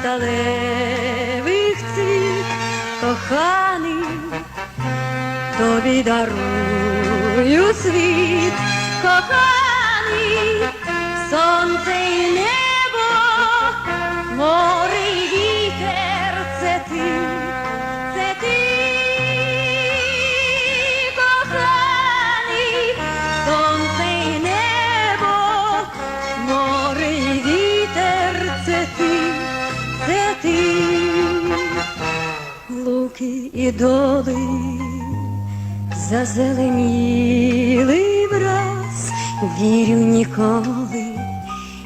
Кришталевих цвіт, коханий, тобі дарую світ, коханий, сонце і луки і доли зазеленіли враз, вірю ніколи,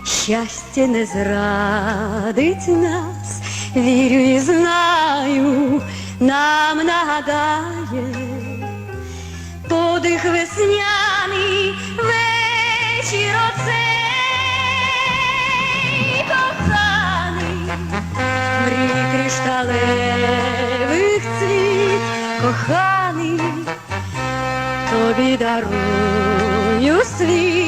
щастя не зрадить нас, вірю і знаю, нам нагадає подих весняний вечір оцей мрій кришталевих тобі дарую світ,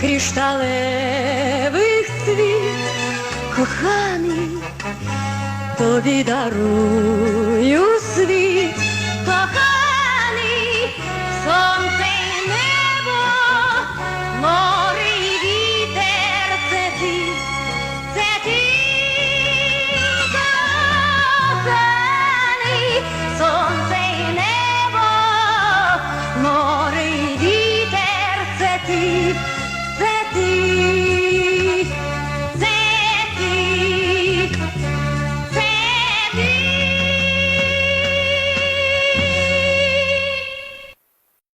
кришталевих цвіт, коханий, тобі дарую світ, коханий, сонце і небо, море і вітер, це ти, це ти, коханий, сонце і небо, море і вітер, це ти,